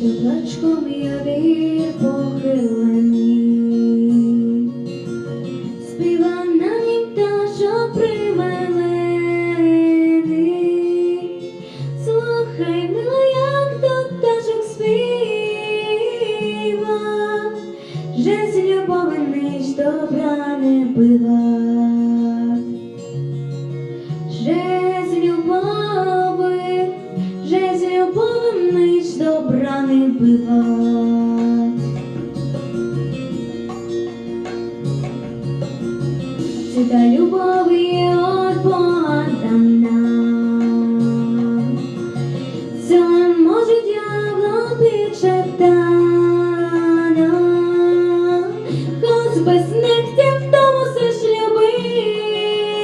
Теплачком я вір похилений, Бива. Це та любов є от Бога дана. Це може дьяволом підшептана. Без нехтя тому все ж любити,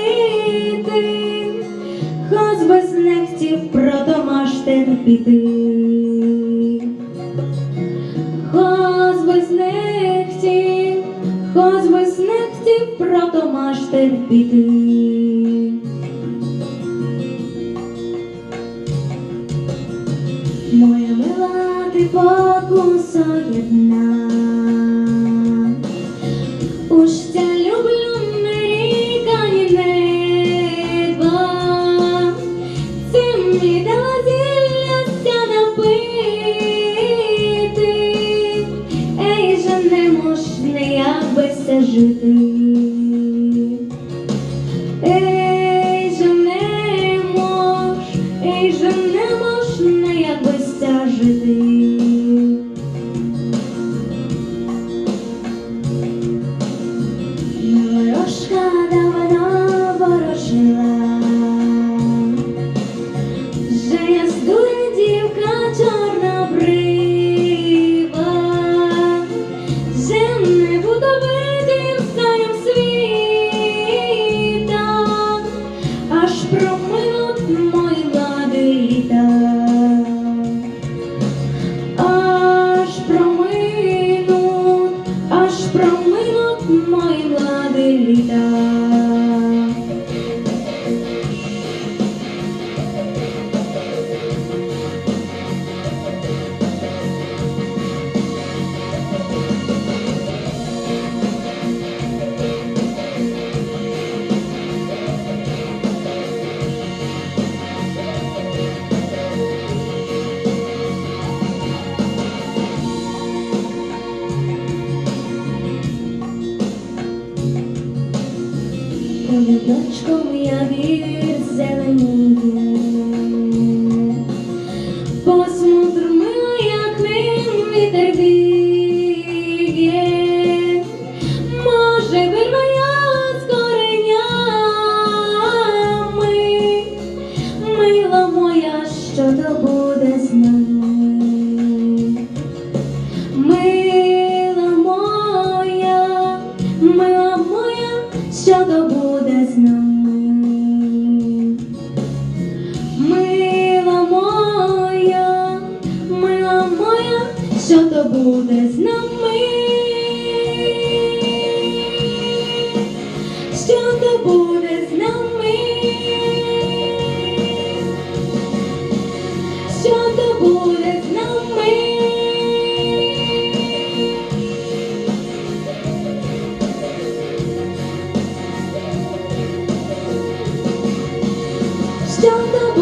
хоч без нехтів про піти. Хоч хоч без нехтів терпіти. Моя мила, ти покусоєдна. Уж un ouest à genoux. You know. Літа. Полюбочком я вір зеленіє, посмотр мила, як ним вітер віє. Може, вирву я з коренями, мила моя, що то що то буде з нами. Мила моя, мила моя, що то буде з нами. trong tâm